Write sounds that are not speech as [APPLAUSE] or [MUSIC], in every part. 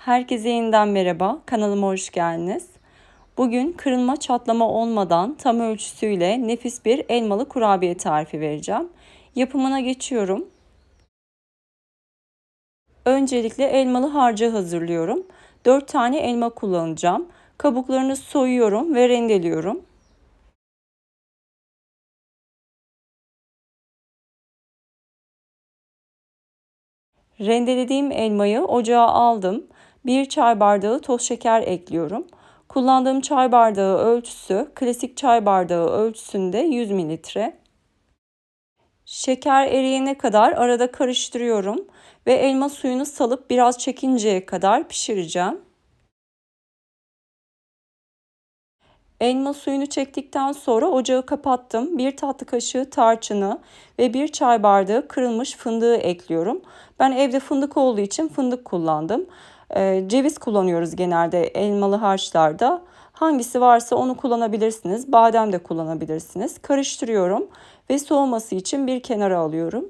Herkese yeniden merhaba. Kanalıma hoş geldiniz. Bugün kırılma çatlama olmadan tam ölçüsüyle nefis bir elmalı kurabiye tarifi vereceğim. Yapımına geçiyorum. Öncelikle elmalı harcı hazırlıyorum. 4 tane elma kullanacağım. Kabuklarını soyuyorum ve rendeliyorum. Rendelediğim elmayı ocağa aldım. 1 çay bardağı toz şeker ekliyorum. Kullandığım çay bardağı ölçüsü klasik çay bardağı ölçüsünde 100 mililitre. Şeker eriyene kadar arada karıştırıyorum ve elma suyunu salıp biraz çekinceye kadar pişireceğim. Elma suyunu çektikten sonra ocağı kapattım. Bir tatlı kaşığı tarçını ve bir çay bardağı kırılmış fındığı ekliyorum. Ben evde fındık olduğu için fındık kullandım. Ee, ceviz kullanıyoruz genelde elmalı harçlarda. Hangisi varsa onu kullanabilirsiniz. Badem de kullanabilirsiniz. Karıştırıyorum ve soğuması için bir kenara alıyorum.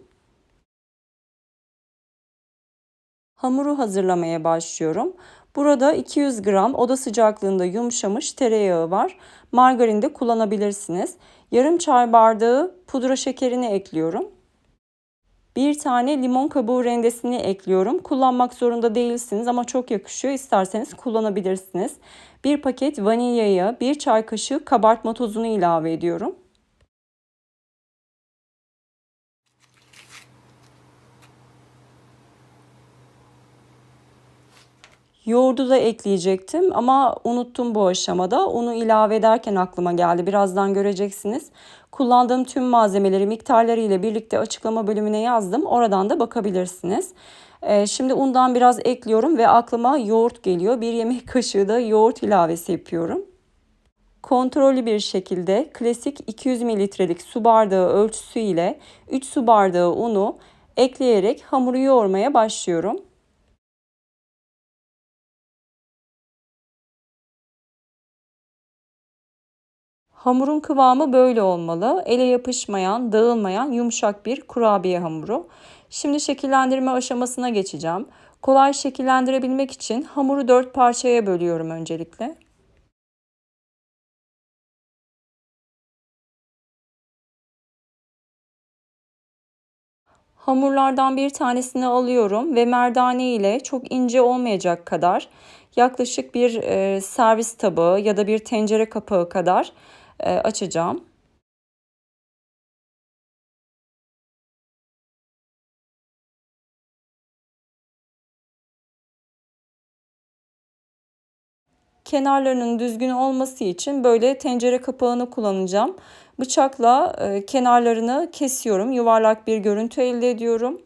Hamuru hazırlamaya başlıyorum. Burada 200 gram oda sıcaklığında yumuşamış tereyağı var. Margarin de kullanabilirsiniz. Yarım çay bardağı pudra şekerini ekliyorum. Bir tane limon kabuğu rendesini ekliyorum. Kullanmak zorunda değilsiniz ama çok yakışıyor. İsterseniz kullanabilirsiniz. Bir paket vanilyayı, bir çay kaşığı kabartma tozunu ilave ediyorum. Yoğurdu da ekleyecektim ama unuttum bu aşamada. Onu ilave ederken aklıma geldi. Birazdan göreceksiniz. Kullandığım tüm malzemeleri miktarları ile birlikte açıklama bölümüne yazdım. Oradan da bakabilirsiniz. Ee, şimdi undan biraz ekliyorum ve aklıma yoğurt geliyor. Bir yemek [LAUGHS] kaşığı da yoğurt ilavesi yapıyorum. Kontrollü bir şekilde klasik 200 mililitrelik su bardağı ölçüsü ile 3 su bardağı unu ekleyerek hamuru yoğurmaya başlıyorum. Hamurun kıvamı böyle olmalı. Ele yapışmayan, dağılmayan yumuşak bir kurabiye hamuru. Şimdi şekillendirme aşamasına geçeceğim. Kolay şekillendirebilmek için hamuru dört parçaya bölüyorum öncelikle. Hamurlardan bir tanesini alıyorum ve merdane ile çok ince olmayacak kadar yaklaşık bir e, servis tabağı ya da bir tencere kapağı kadar e, açacağım. Kenarlarının düzgün olması için böyle tencere kapağını kullanacağım. Bıçakla e, kenarlarını kesiyorum. Yuvarlak bir görüntü elde ediyorum.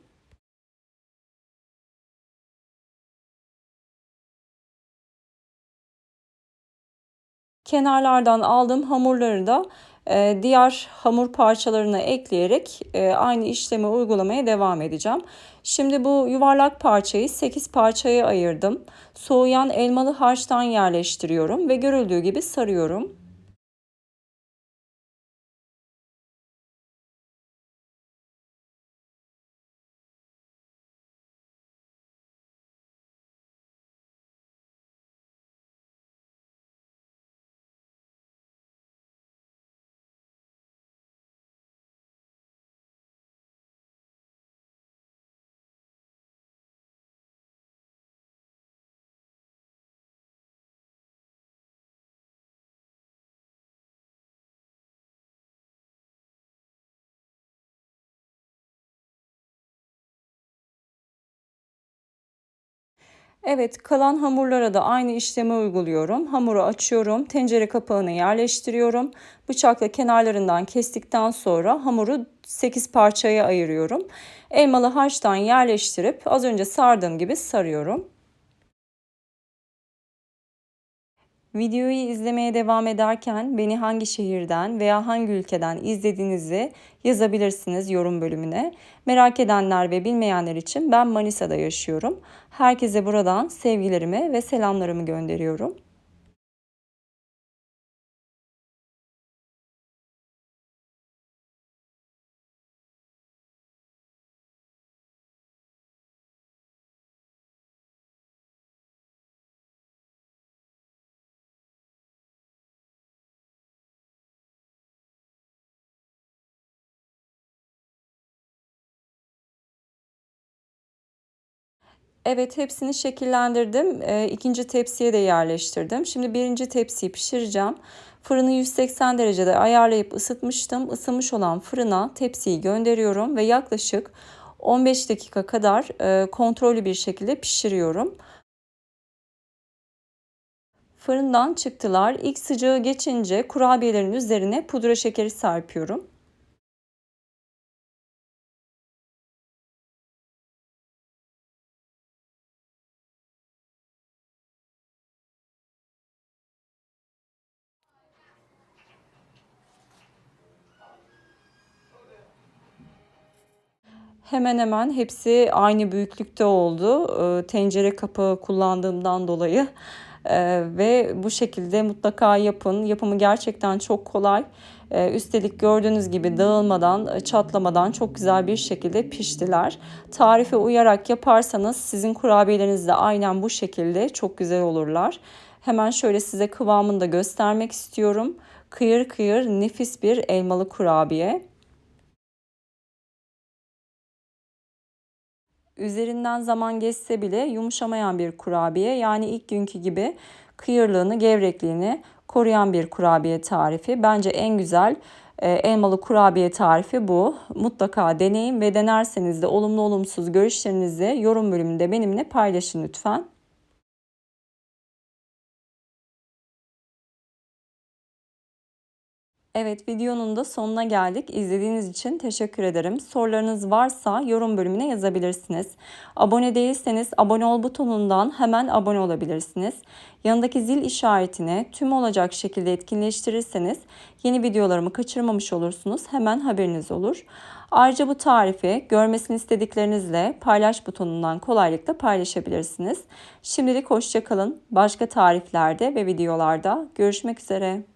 Kenarlardan aldığım hamurları da e, diğer hamur parçalarına ekleyerek e, aynı işlemi uygulamaya devam edeceğim. Şimdi bu yuvarlak parçayı 8 parçaya ayırdım. Soğuyan elmalı harçtan yerleştiriyorum ve görüldüğü gibi sarıyorum. Evet kalan hamurlara da aynı işlemi uyguluyorum. Hamuru açıyorum. Tencere kapağını yerleştiriyorum. Bıçakla kenarlarından kestikten sonra hamuru 8 parçaya ayırıyorum. Elmalı harçtan yerleştirip az önce sardığım gibi sarıyorum. Videoyu izlemeye devam ederken beni hangi şehirden veya hangi ülkeden izlediğinizi yazabilirsiniz yorum bölümüne. Merak edenler ve bilmeyenler için ben Manisa'da yaşıyorum. Herkese buradan sevgilerimi ve selamlarımı gönderiyorum. Evet hepsini şekillendirdim. E, ikinci tepsiye de yerleştirdim. Şimdi birinci tepsiyi pişireceğim. Fırını 180 derecede ayarlayıp ısıtmıştım. Isınmış olan fırına tepsiyi gönderiyorum ve yaklaşık 15 dakika kadar e, kontrollü bir şekilde pişiriyorum. Fırından çıktılar. İlk sıcağı geçince kurabiyelerin üzerine pudra şekeri serpiyorum. Hemen hemen hepsi aynı büyüklükte oldu. Ee, tencere kapağı kullandığımdan dolayı. Ee, ve bu şekilde mutlaka yapın. Yapımı gerçekten çok kolay. Ee, üstelik gördüğünüz gibi dağılmadan, çatlamadan çok güzel bir şekilde piştiler. Tarife uyarak yaparsanız sizin kurabiyeleriniz de aynen bu şekilde çok güzel olurlar. Hemen şöyle size kıvamını da göstermek istiyorum. Kıyır kıyır nefis bir elmalı kurabiye. Üzerinden zaman geçse bile yumuşamayan bir kurabiye. Yani ilk günkü gibi kıyırlığını, gevrekliğini koruyan bir kurabiye tarifi. Bence en güzel e, elmalı kurabiye tarifi bu. Mutlaka deneyin ve denerseniz de olumlu olumsuz görüşlerinizi yorum bölümünde benimle paylaşın lütfen. Evet videonun da sonuna geldik. İzlediğiniz için teşekkür ederim. Sorularınız varsa yorum bölümüne yazabilirsiniz. Abone değilseniz abone ol butonundan hemen abone olabilirsiniz. Yanındaki zil işaretini tüm olacak şekilde etkinleştirirseniz yeni videolarımı kaçırmamış olursunuz. Hemen haberiniz olur. Ayrıca bu tarifi görmesini istediklerinizle paylaş butonundan kolaylıkla paylaşabilirsiniz. Şimdilik hoşçakalın. Başka tariflerde ve videolarda görüşmek üzere.